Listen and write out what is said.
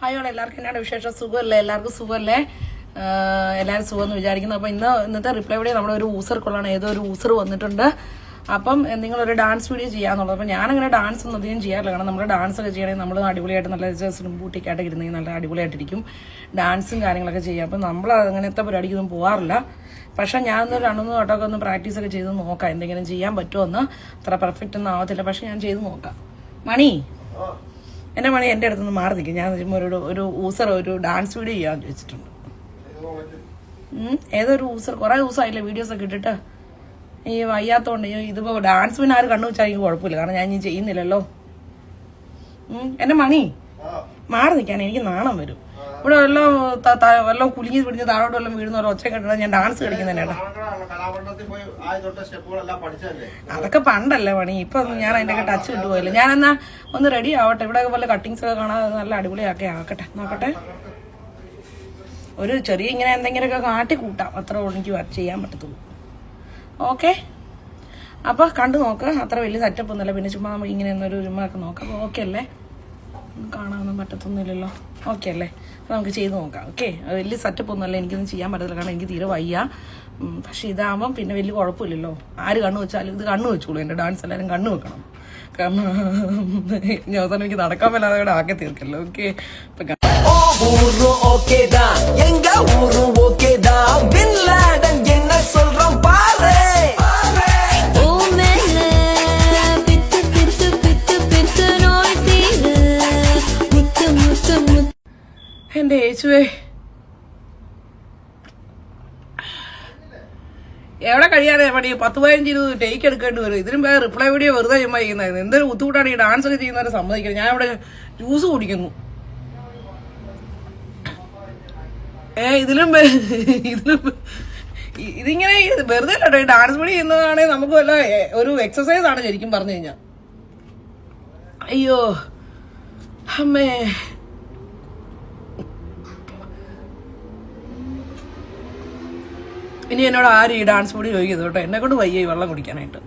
ഹായോടെ എല്ലാവർക്കും എന്നാണ് വിശേഷം? സുഖമല്ലേ? എല്ലാവർക്കും സുഖമല്ലേ? എല്ലാവരും സുഖമെന്ന് വിചാരിക്കുന്നു. അപ്പോൾ ഇന്ന് ഇന്നത്തെ റിപ്ലൈ വീഡിയോ നമ്മുടെ ഒരു ഊസർ കൊള്ളാണ് ഏതോ ഒരു ഊസർ വന്നിട്ടുണ്ട്. അപ്പം നിങ്ങളൊരു ഡാൻസ് വീഡിയോ ചെയ്യാന്നുള്ളത്. അപ്പം ഞാനങ്ങനെ ഡാൻസ് ഒന്നും അധികം ചെയ്യാറില്ല. കാരണം നമ്മൾ ഡാൻസ് ഒക്കെ ചെയ്യണമെങ്കിൽ നമ്മൾ അടിപൊളിയായിട്ട് നല്ല ബൂട്ടിക്കായിട്ട് ഇരുന്നെങ്കിൽ നല്ല അടിപൊളിയായിട്ടിരിക്കും. ഡാൻസും കാര്യങ്ങളൊക്കെ ചെയ്യാം. അപ്പം നമ്മൾ അങ്ങനത്തെ പരിപാടിക്കൊന്നും പോകാറില്ല പക്ഷേ ഞാൻ ഒന്ന് രണ്ടു വട്ടമൊക്കെ ഒന്ന് പ്രാക്ടീസൊക്കെ ചെയ്ത് നോക്കാം. എന്തെങ്കിലും ചെയ്യാൻ പറ്റുമോ എന്ന്. അത്ര പെർഫെക്റ്റ് ഒന്നും ആവത്തില്ല. പക്ഷേ ഞാൻ ചെയ്ത് നോക്കാം. മണി? എന്റെ മണി എന്റെ അടുത്തുനിന്ന് മാറി നിൽക്കും. ഞാൻ ഒരു ഒരു ഊസർ ഒരു ഡാൻസ് വീഡിയോ ചെയ്യാൻ ചോദിച്ചിട്ടുണ്ട്. ഏതൊരു ഊസർ. കുറെ ദിവസമായില്ലേ വീഡിയോസ് ഒക്കെ ഇട്ടിട്ട്? ഈ വയ്യാത്തോണ്ട് ഇതിപ്പോ ഡാൻസ് പിന്നെ ആര് കണ്ണു വെച്ചാൽ എനിക്ക് കുഴപ്പമില്ല. കാരണം ഞാൻ ഇനി ചെയ്യുന്നില്ലല്ലോ. എന്റെ മണി. മാറി നിൽക്കാൻ എനിക്ക് നാണം വരും. ഇവിടെ വെള്ളം വെള്ളം കുലുങ്ങി പിടിച്ച് താഴോട്ട് വെള്ളം വീഴുന്ന ഒരു ഒച്ച കെട്ടിടം ഞാൻ ഡാൻസ് കളിക്കുന്നതന്നെയാണ് അതൊക്കെ പണ്ടല്ലേ പണി. ഇപ്പൊ ഞാൻ അതിന്റെ ടച്ച് വിട്ടുപോയില്ല. ഞാൻ എന്നാ ഒന്ന് റെഡി ആവട്ടെ. ഇവിടെ വല്ല കട്ടിങ്സ് ഒക്കെ കാണാൻ നല്ല അടിപൊളിയാക്കി ആക്കട്ടെ. നോക്കട്ടെ. ഒരു ചെറിയ ഇങ്ങനെ എന്തെങ്കിലുമൊക്കെ കാട്ടി കൂട്ടാം. അത്ര എനിക്ക് വർക്ക് ചെയ്യാൻ പറ്റത്തുള്ളൂ. ഓക്കെ അപ്പൊ കണ്ടു നോക്ക്. അത്ര വലിയ സെറ്റപ്പ് ഒന്നുമില്ല. പിന്നെ ചുമ്മാ ഇങ്ങനെ ഒന്നൊരു ചുമ്മാ നോക്കാം. ഓക്കെ അല്ലേ? കാണാനൊന്നും പറ്റത്തൊന്നുമില്ലല്ലോ. ഓക്കെ അല്ലേ? നമുക്ക് ചെയ്ത് നോക്കാം. ഓക്കെ വലിയ സെറ്റപ്പ് ഒന്നുമല്ല എനിക്കൊന്നും ചെയ്യാൻ പറ്റത്തില്ല. കാരണം എനിക്ക് തീരെ വയ്യ. പക്ഷേ ഇതാകുമ്പം പിന്നെ വലിയ കുഴപ്പമില്ലല്ലോ. ആര് കണ്ണു വെച്ചാലും ഇത് കണ്ണു വെച്ചോളൂ. എന്റെ ഡാൻസ് എല്ലാവരും കണ്ണു വെക്കണം. കാരണം ഞാൻ എനിക്ക് നടക്കാൻ മേലാതെ ആകെ തീർക്കല്ലോ. ഓക്കെ ഇപ്പൊ എന്റെ യേശുവേ. എവിടെ കഴിയാതെ പണി? പത്ത് പതിനഞ്ച് ഇരുപത് ടേക്ക് എടുക്കേണ്ടി വരും. ഇതിനും വേറെ റിപ്ലൈ വീഡിയോ വെറുതെ ചുമ്മാ എന്തൊരു ബുദ്ധിമുട്ടാണ് ഈ ഡാൻസ് ഒക്കെ ചെയ്യുന്നവരെ സമ്മതിക്കുന്നത് ഞാൻ ഇവിടെ ജ്യൂസ് കുടിക്കുന്നു. ഏ ഇതിലും ഇതിലും ഇതിങ്ങനെ വെറുതെ കേട്ടോ. ഈ ഡാൻസ് പണി ചെയ്യുന്നതാണെങ്കിൽ നമുക്ക് വല്ല ഒരു എക്സസൈസ് ആണ് ശരിക്കും പറഞ്ഞു കഴിഞ്ഞാൽ അയ്യോ. അമ്മേ. ഇനി എന്നോട് ആരും ഈ ഡാൻസ് കൂടി ചോദിക്കുന്നത് കേട്ടോ. എന്നെ കൊണ്ട് വയ്യ വെള്ളം കുടിക്കാനായിട്ട്.